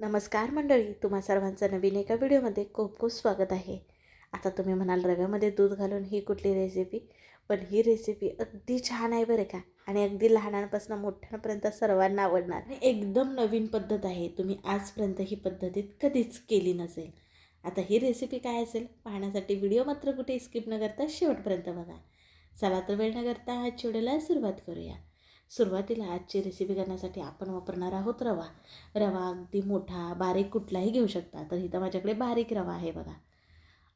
नमस्कार मंडळी तुम्हा सर्वांचं नवीन एका व्हिडिओमध्ये खूप खूप स्वागत आहे. आता तुम्ही म्हणाल रव्यामध्ये दूध घालून ही कुठली रेसिपी पण ही रेसिपी अगदी छान आहे बरं का? आणि अगदी लहानांपासून मोठ्यांपर्यंत सर्वांना आवडणार. आणि एकदम नवीन पद्धत आहे. तुम्ही आजपर्यंत ही पद्धतीत कधीच केली नसेल. आता ही रेसिपी काय असेल? पाहण्यासाठी व्हिडिओ मात्र कुठे स्किप न करता शेवटपर्यंत बघा. चला तर वेळ न करता आज व्हिडिओला सुरुवात करूया. सुरुवातीला आजची रेसिपी करण्यासाठी आपण वापरणार आहोत रवा. रवा अगदी मोठा बारीक कुठलाही घेऊ शकता तर इथं माझ्याकडे बारीक रवा आहे बघा.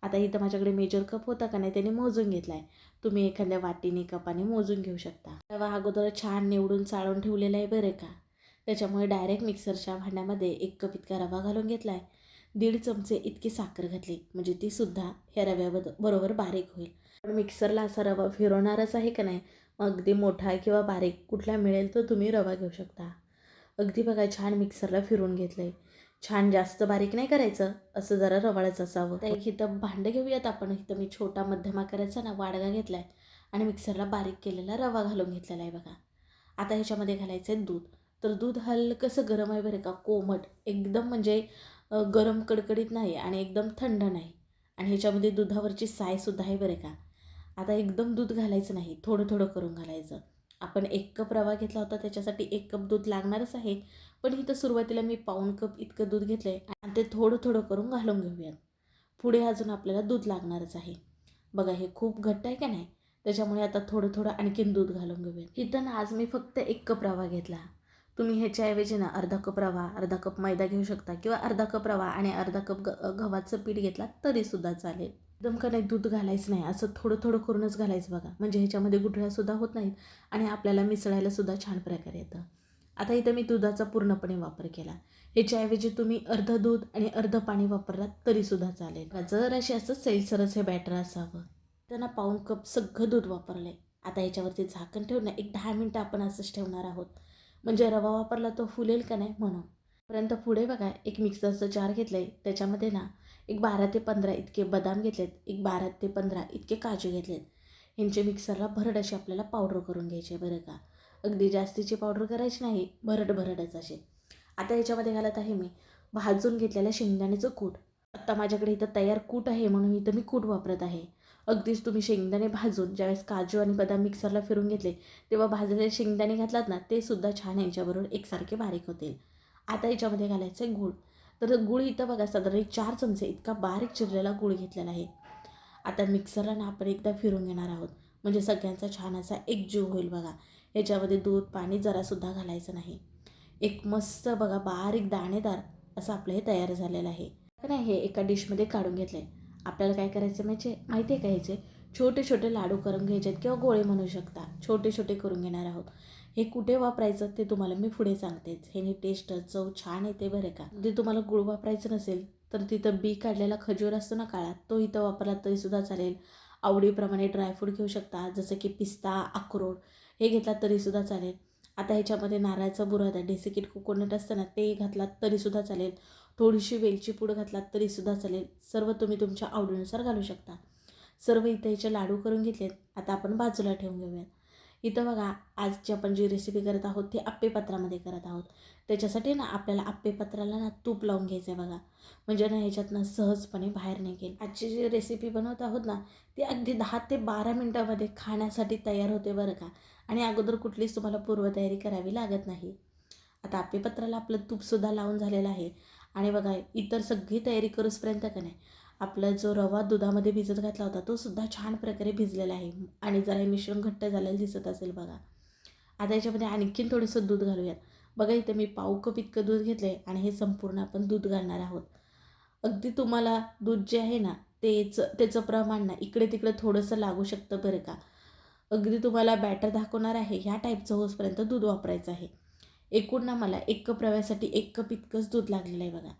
आता इथं माझ्याकडे मेजर कप होता का नाही त्याने मोजून घेतला आहे तुम्ही एखाद्या वाटीने कपाने मोजून घेऊ शकता. रवा अगोदर छान निवडून चाळून ठेवलेला आहे बरं का. त्याच्यामुळे डायरेक्ट मिक्सरच्या भांड्यामध्ये एक कप इतका रवा घालून घेतला आहे दीड चमचे इतकी साखर घातली म्हणजे ती सुद्धा ह्या रव्याबद बरोबर बारीक होईल. पण मिक्सरला असा रवा फिरवणारच आहे का नाही अगदी मोठा किंवा बारीक कुठला मिळेल तो तुम्ही रवा घेऊ शकता. अगदी बघा छान मिक्सरला फिरून घेतलं आहे छान जास्त बारीक नाही करायचं असं जरा रवाळच असावं. तर एक इथं भांडं घेऊयात आपण. इथं मी छोटा मध्यम आकाराचा ना वाडगा घेतला आहे आणि मिक्सरला बारीक केलेला रवा घालून घेतलेला आहे बघा. आता ह्याच्यामध्ये घालायचं आहे दूध. तर दूध हलकंसं गरम आहे बरं का कोमट. एकदम म्हणजे गरम कडकडीत नाही आणि एकदम थंड नाही. आणि ह्याच्यामध्ये दुधावरची सायसुद्धा आहे बरं का. आता एकदम दूध घालायचं नाही थोडं थोडं करून घालायचं. आपण एक कप रवा घेतला होता त्याच्यासाठी एक कप दूध लागणारच आहे. पण इथं सुरुवातीला मी पाऊण कप इतकं दूध घेतलं आहे आणि ते थोडं थोडं करून घालून घेऊयात. पुढे अजून आपल्याला दूध लागणारच आहे. बघा हे खूप घट्ट आहे का नाही? त्याच्यामुळे आता थोडं थोडं आणखीन दूध घालून घेऊयात. इथं ना आज मी फक्त एक कप रवा घेतला. तुम्ही ह्याच्याऐवजी ना अर्धा कप रवा अर्धा कप मैदा घेऊ शकता किंवा अर्धा कप रवा आणि अर्धा कप ग गव्हाचं पीठ घेतला तरीसुद्धा चालेल. एकदम नाही दूध घालायचं नाही असं थोडं थोडं करूनच घालायचं बघा. म्हणजे ह्याच्यामध्ये गुठळ्यासुद्धा होत नाहीत आणि आपल्याला मिसळायला सुद्धा छान प्रकारे येतं. आता इथं मी दुधाचा पूर्णपणे वापर केला. ह्याच्याऐवजी तुम्ही अर्ध दूध आणि अर्ध पाणी वापरलात तरीसुद्धा चालेल. जर असे असं सैलसरच हे बॅटर असावं. त्यांना पाऊण कप सगळं दूध वापरलं आहे आता याच्यावरती झाकण ठेवून एक दहा मिनटं आपण असंच ठेवणार आहोत. म्हणजे रवा वापरला तो फुलेल का नाही म्हणून. पर्यंत पुढे बघा एक मिक्सरचं जार घेतलं आहे त्याच्यामध्ये ना एक बारा ते पंधरा इतके बदाम घेतलेत एक बारा ते पंधरा इतके काजू घेतलेत. ह्यांचे मिक्सरला भरड अशी आपल्याला पावडर करून घ्यायचे बरं का. अगदी जास्तीची पावडर करायची नाही भरड भरडच असे. आता याच्यामध्ये घालत आहे मी भाजून घेतलेलं शेंगदाण्याचं कूट. आत्ता माझ्याकडे इथं तयार कूट आहे म्हणून इथं मी कूट वापरत आहे. अगदीच तुम्ही शेंगदाणे भाजून ज्यावेळेस काजू आणि बदाम मिक्सरला फिरून घेतले तेव्हा भाजलेले शेंगदाणे घातलात ना ते सुद्धा छान यांच्याबरोबर एकसारखे बारीक होतील. आता याच्यामध्ये घालायचं आहे गूळ. तर गुळ इथं बघा साधारण एक चार चमचे इतका बारीक चिरलेला गुळ घेतलेला आहे. आता मिक्सरला ना आपण एकदा फिरून घेणार आहोत. म्हणजे सगळ्यांचा छान असा एकजीव होईल बघा. याच्यामध्ये दूध पाणी जरासुद्धा घालायचं नाही. एक मस्त बघा बारीक दाणेदार असं आपलं हे तयार झालेलं आहे. नाही हे एका डिशमध्ये काढून घेतलं आहे आपल्याला काय करायचं म्हणजे माहिती आहे का ह्याचे? छोटे छोटे लाडू करून घ्यायचे आहेत किंवा गोळे म्हणू शकता. छोटे छोटे करून घेणार आहोत. हे कुठे वापरायचं ते तुम्हाला मी पुढे सांगतेच. ह्यानी टेस्ट चव छान येते बरं का. ते तुम्हाला गुळ वापरायचं नसेल तर तिथं बी काढलेला खजूर असतो ना काळात तो इथं वापरला तरीसुद्धा चालेल. आवडीप्रमाणे ड्रायफ्रूट घेऊ शकता जसं की पिस्ता अक्रोड हे घेतलात तरीसुद्धा चालेल. आता ह्याच्यामध्ये नारळाचा बुरादा डेसिकेट कोकोनट असतं ना ते घातलात तरीसुद्धा चालेल. थोडीशी वेलची पूड घातलात तरीसुद्धा चालेल. सर्व तुम्ही तुमच्या आवडीनुसार घालू शकता. सर्व इथं ह्याचे लाडू करून घेतलेत. आता आपण बाजूला ठेवून घेऊयात. इथं बघा आजची आपण जी रेसिपी करत आहोत ती आप्पेपत्रामध्ये करत आहोत. त्याच्यासाठी ना आपल्याला आप्पेपत्राला ना तूप लावून घ्यायचं आहे बघा. म्हणजे ना ह्याच्यातनं सहजपणे बाहेर निघेल. आजची जी रेसिपी बनवत आहोत ना ती अगदी दहा ते बारा मिनटामध्ये खाण्यासाठी तयार होते बरं का. आणि अगोदर कुठलीच तुम्हाला पूर्वतयारी करावी लागत नाही. आता आप्पेपत्राला आपलं तूपसुद्धा लावून झालेलं आहे. आणि बघा इतर सगळी तयारी करूसपर्यंत का नाही? आपला जो रवा दुधामध्ये भिजत घातला होता तो सुद्धा छान प्रकारे भिजलेला आहे. आणि जरा हे मिश्रण घट्ट झालेलं दिसत असेल बघा. आता याच्यामध्ये आणखीन थोडंसं दूध घालूयात. बघा इथं मी पाव कप इतकं दूध घेतलं आहे आणि हे संपूर्ण आपण दूध घालणार आहोत. अगदी तुम्हाला दूध जे आहे ना तेच त्याचं प्रमाण ना इकडे तिकडे थोडंसं लागू शकतं बरं का. अगदी तुम्हाला बॅटर दाखवणार आहे ह्या टाईपचं होसपर्यंत दूध वापरायचं आहे. एकूण ना मला एक कप रव्यासाठी एक कप इतकंच दूध लागलेलं आहे बघा.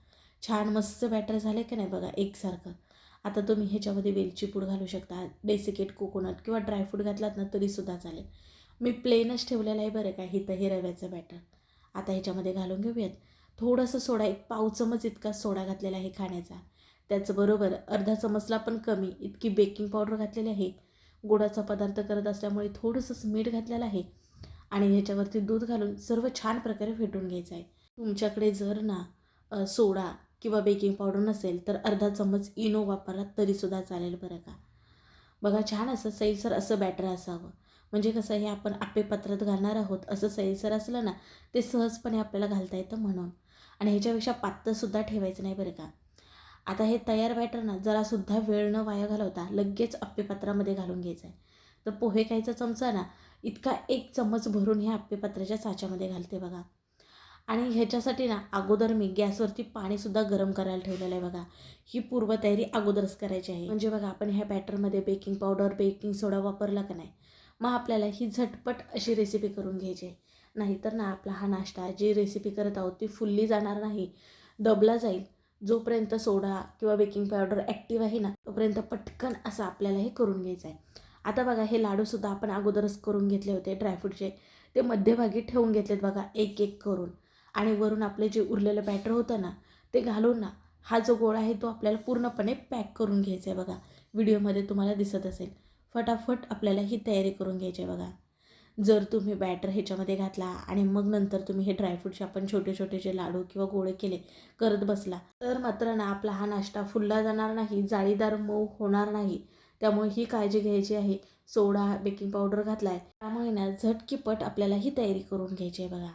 छान मस्त बॅटर झालं आहे का नाही बघा एकसारखं. आता तुम्ही ह्याच्यामध्ये वेलची पूड घालू शकता डेसिकेट कोकोनट किंवा ड्रायफ्रूट घातलात ना तरीसुद्धा चालेल. मी प्लेनच ठेवलेलं आहे बरं का हिथं हे रव्याचं बॅटर आता ह्याच्यामध्ये घालून घेऊयात. थोडंसं सोडा एक पाव चमच इतका सोडा घातलेला आहे खाण्याचा. त्याचबरोबर अर्धा चमचला पण कमी इतकी बेकिंग पावडर घातलेली आहे. गोडाचा पदार्थ करत असल्यामुळे थोडंसं मीठ घातलेलं आहे. आणि ह्याच्यावरती दूध घालून सर्व छान प्रकारे फेटून घ्यायचं आहे. तुमच्याकडे जर ना सोडा किंवा बेकिंग पावडर नसेल तर अर्धा चम्मच इनो वापरला तरीसुद्धा चालेल बरं का. बघा छान असं सैलसर असं बॅटर असावं. म्हणजे कसं हे आपण आप्पे पात्रात घालणार आहोत असं सैलसर असलं ना ते सहजपणे आपल्याला घालता येतं म्हणून. आणि ह्याच्यापेक्षा पातळसुद्धा ठेवायचं नाही बरं का. आता हे तयार बॅटर ना जरासुद्धा वेळ न वाया घालवता लगेच आप्पे पात्रामध्ये घालून घ्यायचं आहे तर पोहे खायचा चमचा ना इतका एक चम्मच भरून ह्या आप्पे पात्राच्या साच्यामध्ये घालते बघा. आणि ह्याच्यासाठी ना अगोदर मी गॅसवरती पाणीसुद्धा गरम करायला ठेवलेलं आहे बघा. ही पूर्वतयारी अगोदरच करायची आहे. म्हणजे बघा आपण ह्या बॅटरमध्ये बेकिंग पावडर बेकिंग सोडा वापरला का नाही मग आपल्याला ही झटपट अशी रेसिपी करून घ्यायची आहे. नाहीतर ना आपला हा नाश्ता जी रेसिपी करत आहोत ती फुल्ली जाणार नाही. दबला जाईल. जोपर्यंत सोडा किंवा बेकिंग पावडर ॲक्टिव्ह आहे ना तोपर्यंत पटकन असं आपल्याला हे करून घ्यायचं आहे. आता बघा हे लाडूसुद्धा आपण अगोदरच करून घेतले होते ड्रायफ्रूटचे ते मध्यभागी ठेवून घेतलेत बघा एक एक करून. आणि वरून आपलं जे उरलेलं बॅटर होतं ना ते घालून ना हा जो गोळा आहे तो आपल्याला पूर्णपणे पॅक करून घ्यायचा आहे बघा. व्हिडिओमध्ये तुम्हाला दिसत असेल. फटाफट आपल्याला ही तयारी करून घ्यायची आहे बघा. जर तुम्ही बॅटर ह्याच्यामध्ये घातला आणि मग नंतर तुम्ही हे ड्रायफ्रूटचे आपण छोटे छोटे जे लाडू किंवा गोळे केले करत बसला तर मात्र ना आपला हा नाश्ता फुलला जाणार नाही जाळीदार मऊ होणार नाही. त्यामुळे ही काळजी घ्यायची आहे. सोडा बेकिंग पावडर घातला आहे त्यामुळे ना झटकीपट आपल्याला ही तयारी करून घ्यायची आहे बघा.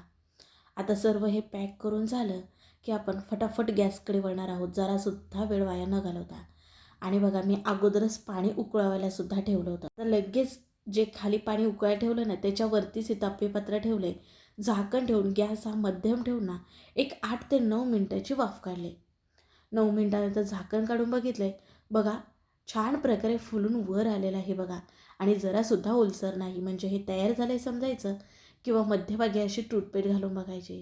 आता सर्व हे पॅक करून झालं की आपण फटाफट गॅसकडे वळणार आहोत. जरासुद्धा वेळ वाया न घालवता. आणि बघा मी अगोदरच पाणी उकळवायला सुद्धा ठेवलं होतं. तर लगेच जे खाली पाणी उकळायला ठेवलं ना त्याच्यावरतीच हे ताप्पेपात्र ठेवले झाकण ठेवून गॅस हा मध्यम ठेवून ना एक आठ ते नऊ मिनटाची वाफ काढले. नऊ मिनटानंतर झाकण काढून बघितले बघा छान प्रकारे फुलून वर आलेलं आहे बघा. आणि जरासुद्धा ओलसर नाही. म्हणजे हे तयार झालं आहे समजायचं? किंवा मध्यभागी अशी टूथपेट घालून बघायची.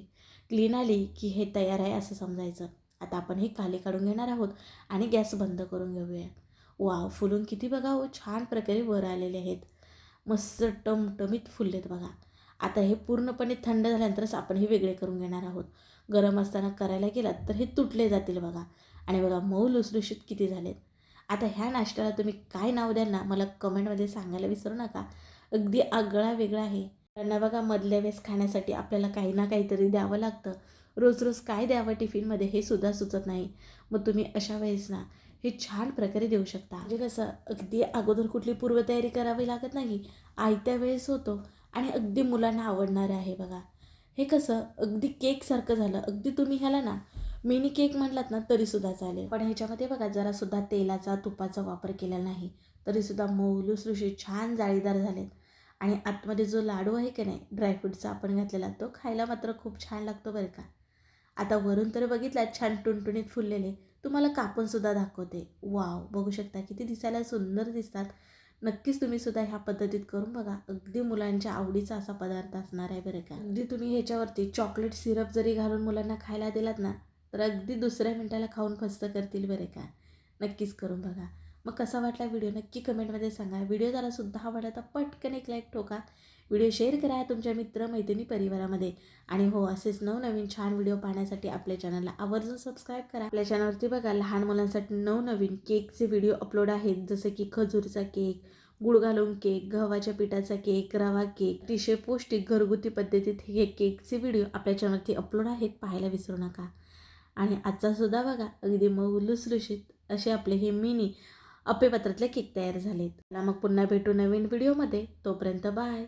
क्लीन आली की हे तयार आहे असं समजायचं. आता आपण हे खाली काढून घेणार आहोत आणि गॅस बंद करून घेऊया. वाव फुलून किती बघा हो छान प्रकारे वर आलेले आहेत. मस्त टमटमीत फुललेत बघा. आता हे पूर्णपणे थंड झाल्यानंतरच आपण हे वेगळे करून घेणार आहोत. गरम असताना करायला गेलात तर हे तुटले जातील बघा. आणि बघा मऊ लुसलुशीत किती झालेत. आता ह्या नाश्त्याला तुम्ही काय नाव द्याल ना मला कमेंटमध्ये सांगायला विसरू नका. अगदी आगळा वेगळा आहे. त्यांना बघा मधल्या वेळेस खाण्यासाठी आपल्याला काही ना काहीतरी द्यावं लागतं. रोज रोज काय द्यावं टिफिनमध्ये हे सुद्धा सुचत नाही. मग तुम्ही अशा वेळेस ना हे छान प्रकारे देऊ शकता. म्हणजे कसं अगदी अगोदर कुठली पूर्वतयारी करावी लागत नाही. आयत्या वेळेस होतो आणि अगदी मुलांना आवडणारं आहे बघा. हे कसं अगदी केकसारखं झालं. अगदी तुम्ही ह्याला ना मिनी केक म्हणलात ना तरीसुद्धा चालेल. पण ह्याच्यामध्ये बघा जरासुद्धा तेलाचा तुपाचा वापर केला नाही. तरीसुद्धा मऊ लुसलुशीत छान जाळीदार झालेत. आणि आतमध्ये जो लाडू आहे की नाही ड्रायफ्रूटचा आपण घातलेला तो खायला मात्र खूप छान लागतो बरं का. आता वरून तर बघितला छान टुणटुणीत फुललेले तुम्हाला कापूनसुद्धा दाखवते. वाव बघू शकता किती दिसायला सुंदर दिसतात. नक्कीच तुम्ही सुद्धा ह्या पद्धतीत करून बघा. अगदी मुलांच्या आवडीचा असा पदार्थ असणार आहे बरं का. अगदी तुम्ही ह्याच्यावरती चॉकलेट सिरप जरी घालून मुलांना खायला दिलात ना तर अगदी दुसऱ्या मिनटाला खाऊन फस्त करतील बरं का. नक्कीच करून बघा. मग कसा वाटला व्हिडिओ? नक्की कमेंटमध्ये सांगा. व्हिडिओ जरा सुद्धा आवडला तर पटकन एक लाईक ठोका. व्हिडिओ शेअर करा तुमच्या मित्र मैत्रिणी परिवारामध्ये. आणि हो असेच नवनवीन छान व्हिडिओ पाहण्यासाठी आपल्या चॅनलला आवर्जून सबस्क्राईब करा. आपल्या चॅनलवरती बघा लहान मुलांसाठी नवनवीन केकचे व्हिडिओ अपलोड आहेत. जसं की खजूरचा केक गुळ घालून केक गव्हाच्या पिठाचा केक रवा केक अतिशय पौष्टिक घरगुती पद्धतीत हे केकचे व्हिडिओ आपल्या चॅनलवरती अपलोड आहेत. पाहायला विसरू नका. आणि आजचा सुद्धा बघा अगदी मऊ लुसलुशीत असे आपले हे मिनी अप्पेपत्रातले केक तयार झालेत. मग पुन्हा भेटू नवीन व्हिडिओमध्ये. तोपर्यंत बाय.